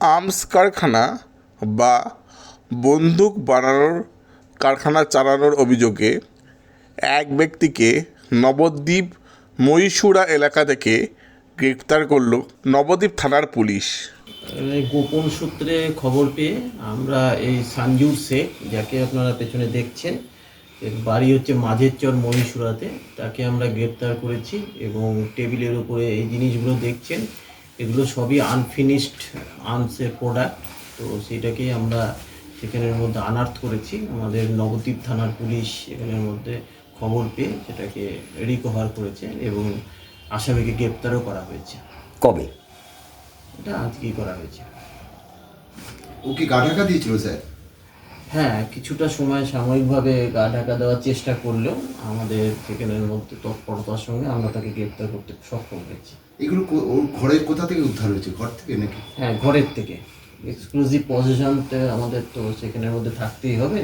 Arms কারখানা বা বন্দুক বানানোর কারখানা চালানোর অভিযোগে এক ব্যক্তিকে নবদ্বীপ মহীশুরা এলাকা থেকে গ্রেপ্তার করল নবদ্বীপ থানার পুলিশ। গোপন সূত্রে খবর পেয়ে আমরা এই সানজুর শেখ, যাকে আপনারা পেছনে দেখছেন বাড়ি হচ্ছে মাঝের চর মহীশুরাতে তাকে আমরা গ্রেপ্তার করেছি এবং টেবিলের উপরে এই জিনিসগুলো দেখছেন। এগুলো সবই আনফিনিশড আর্মসের প্রোডাক্ট তো সেটাকেই আমরা সেখানের মধ্যে আনার্থ করেছি। আমাদের নবদ্বীপ থানার পুলিশ এখানের মধ্যে খবর পেয়ে সেটাকে রিকভার করেছে এবং আসামিকে গ্রেপ্তারও করা হয়েছে। কবে? এটা আজকেই করা হয়েছে। ও কি গা ঢাকা দিয়েছিল স্যার? হ্যাঁ কিছুটা সময় সাময়িকভাবে গা ঢাকা দেওয়ার চেষ্টা করলেও আমাদের সেখানের মধ্যে তৎপরতার সঙ্গে আমরা তাকে গ্রেপ্তার করতে সক্ষম হয়েছি। এগুলো ওর ঘরের কোথা থেকে উদ্ধার হয়েছে? ঘর থেকে নাকি? হ্যাঁ ঘরের থেকে। এক্সক্লুসিভ পজিশনতে আমাদের তো সেখানের মধ্যে থাকতেই হবে।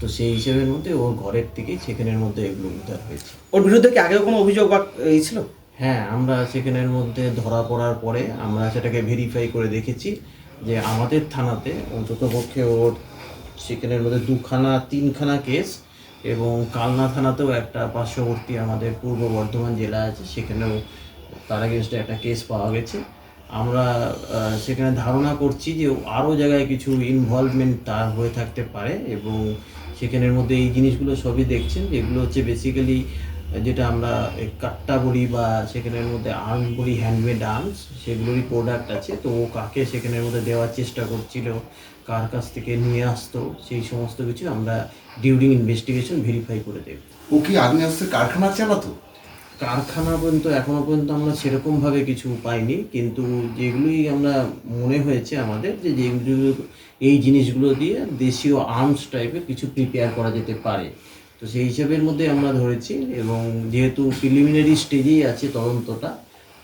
তো সেই হিসেবের মধ্যে ওর ঘরের থেকেই সেখানের মধ্যে এগুলো উদ্ধার হয়েছে। ওর বিরুদ্ধে কি আগেও কোনো অভিযোগ বা এই ছিল? হ্যাঁ আমরা সেখানের মধ্যে ধরা পড়ার পরে আমরা সেটাকে ভেরিফাই করে দেখেছি যে আমাদের থানাতে অন্তত পক্ষে ওর সেখানের মধ্যে দুখানা, তিনখানা কেস এবং কালনা থানাতেও একটা পার্শ্ববর্তী আমাদের পূর্ব বর্ধমান জেলা আছে, সেখানেও তার এগেনস্টে একটা কেস পাওয়া গেছে। আমরা সেখানে ধারণা করছি যে আরও জায়গায় কিছু ইনভলভমেন্ট তার হয়ে থাকতে পারে এবং সেখানের মধ্যে এই জিনিসগুলো সবই দেখছেন, যেগুলো হচ্ছে বেসিক্যালি যেটা আমরা কাট্টা বলি বা সেখানের মধ্যে আর্ম বলি হ্যান্ডমেড আর্মস সেগুলোরই প্রোডাক্ট আছে। তো ও কাকে সেখানের মধ্যে দেওয়ার চেষ্টা করছিল কার কাছ থেকে নিয়ে আসতো সেই সমস্ত কিছু আমরা ডিউরিং ইনভেস্টিগেশন ভেরিফাই করে দেব। ও কি আগ্নেয়াস্ত্রের কারখানা চালাতো? কারখানা পর্যন্ত এখনও পর্যন্ত আমরা সেরকমভাবে কিছু পাইনি কিন্তু যেগুলোই আমরা মনে হয়েছে আমাদের যে যেগুলো এই জিনিসগুলো দিয়ে দেশীয় আর্মস টাইপের কিছু প্রিপেয়ার করা যেতে পারে। তো সেই হিসাবের মধ্যে আমরা ধরেছি এবং যেহেতু প্রিলিমিনারি স্টেজেই আছে তদন্তটা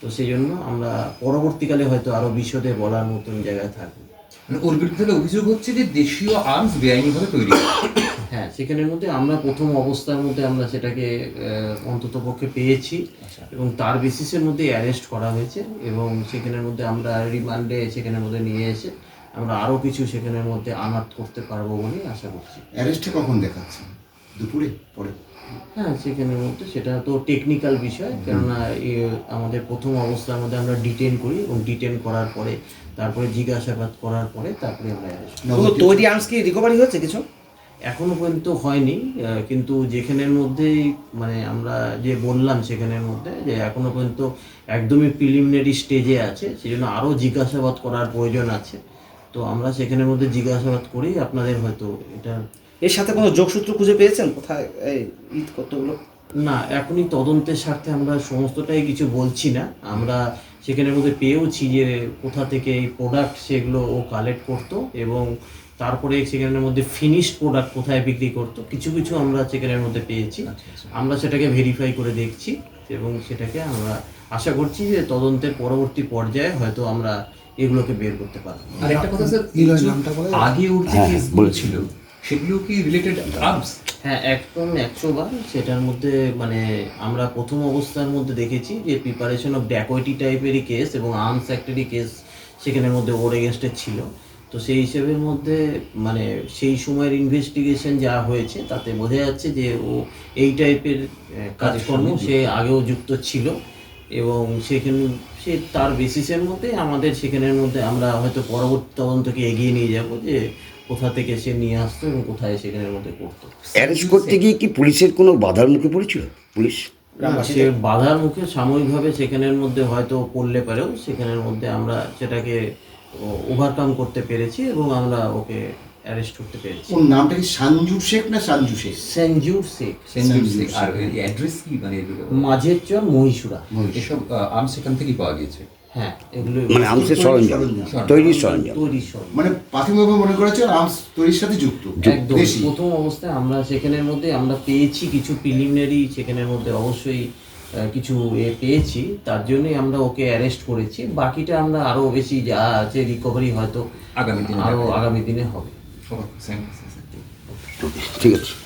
তো সেই জন্য আমরা পরবর্তীকালে হয়তো আরও বিশদে বলার মতন জায়গায় থাকব। মানে ওর বিরুদ্ধে অভিযোগ হচ্ছে যে দেশীয় আর্মস বেআইনিভাবে তৈরি হ্যাঁ সেখানের মধ্যে আমরা প্রথম অবস্থার মধ্যে আমরা সেটাকে অন্তত পক্ষে পেয়েছি এবং তার বেসিসের মধ্যে অ্যারেস্ট করা হয়েছে এবং সেখানের মধ্যে আমরা রিমান্ডে সেখানের মধ্যে নিয়ে এসে আমরা আরও কিছু সেখানের মধ্যে আনাত করতে পারব বলে আশা করছি। অ্যারেস্টে কখন দেখাচ্ছে দুপুরে পরে হ্যাঁ সেখানের মধ্যে সেটা তো টেকনিক্যাল বিষয় কেননা আমাদের প্রথম অবস্থার মধ্যে আমরা ডিটেন করি এবং ডিটেন করার পরে তারপরে জিজ্ঞাসাবাদ করার পরে তারপরে আমরা তৈরি আর্মস কি রিকভারি হয়েছে কিছু? এখনও পর্যন্ত হয়নি আহ, কিন্তু যেখানের মধ্যেই মানে আমরা যে বললাম সেখানের মধ্যে যে এখনও পর্যন্ত একদমই প্রিলিমিনারি স্টেজে আছে সেই জন্য আরও জিজ্ঞাসাবাদ করার প্রয়োজন আছে। তো আমরা সেখানের মধ্যে জিজ্ঞাসাবাদ করেই আপনাদের হয়তো এটা এর সাথে কোনো যোগসূত্র খুঁজে পেয়েছেন? কোথায় এই ঈদ কতগুলো? না এখনই তদন্তের স্বার্থে আমরা সমস্তটাই কিছু বলছি না। আমরা সেখানের মধ্যে পেয়েওছি যে কোথা থেকে এই প্রোডাক্ট সেগুলো ও কালেক্ট করতো এবং তারপরে সেখানের মধ্যে ফিনিশড প্রোডাক্ট কোথায় বিক্রি করতো। কিছু কিছু আমরা সেখানের মধ্যে পেয়েছি। আমরা সেটাকে ভেরিফাই করে দেখছি এবং সেটাকে আমরা আশা করছি যে তদন্তের পরবর্তী পর্যায়ে হয়তো আমরা এগুলোকে বের করতে পারব। আর একটা কথা স্যার আগে ওর যে সেগুলো কি রিলেটেড আর্মস হ্যাঁ একদম একশো বার সেটার মধ্যে মানে আমরা প্রথম অবস্থার মধ্যে দেখেছি যে প্রিপারেশন অফ ড্যাকোয়েটি টাইপেরই কেস এবং আর্মস অ্যাক্টেরই কেস সেখানের মধ্যে ওর এগেনস্টে ছিল। তো সেই হিসেবের মধ্যে মানে সেই সময়ের ইনভেস্টিগেশন যা হয়েছে তাতে বোঝা যাচ্ছে যে ও এই টাইপের কাজকর্ম সে আগেও যুক্ত ছিল এবং সেখানে সে তার বেসিসের মধ্যে আমাদের সেখানের মধ্যে আমরা হয়তো পরবর্তী তদন্তকে এগিয়ে নিয়ে যাব যে কোথা থেকে সে নিয়ে আসতো এবং কোথায় সেখানের মধ্যে করতো। অ্যারেস্ট করতে গিয়ে কি পুলিশের কোনো বাধার মুখে পড়েছিল? পুলিশ? সে বাধার মুখে সাময়িকভাবে সেখানের মধ্যে হয়তো পড়লে পারেও সেখানের মধ্যে আমরা সেটাকে ওভারকাম করতে পেরেছি এবং আমরা ওকে অ্যারেস্ট করতে পেরেছি। ওর নামটা কি সানজু শেখ না সানজু শেখ? সেঞ্জুর শেখ। সেন্ট্রাল আর অ্যাড্রেস কি? মানে? মাঝের চর মহীশুরা। এসব আর্মস সেখান থেকেই পাওয়া গিয়েছে। হ্যাঁ এগুলো মানে সরঞ্জাম তৈরির সরঞ্জাম। তৈরির সরঞ্জাম। মানে প্রাথমিকভাবে মনে করেছে আর্মস তৈরির সাথে যুক্ত? একদম। প্রথম অবস্থায় আমরা সেখানের মধ্যে আমরা পেয়েছি কিছু প্রিলিমিনারি সেখানের মধ্যে অবশ্যই কিছু এ পেয়েছি। তার জন্যই আমরা ওকে অ্যারেস্ট করেছি। বাকিটা আমরা আরও বেশি যা আছে রিকভারি হয়তো আগামী দিনে আরও দেখা যাবে। আগামী দিনে হবে। ঠিক আছে।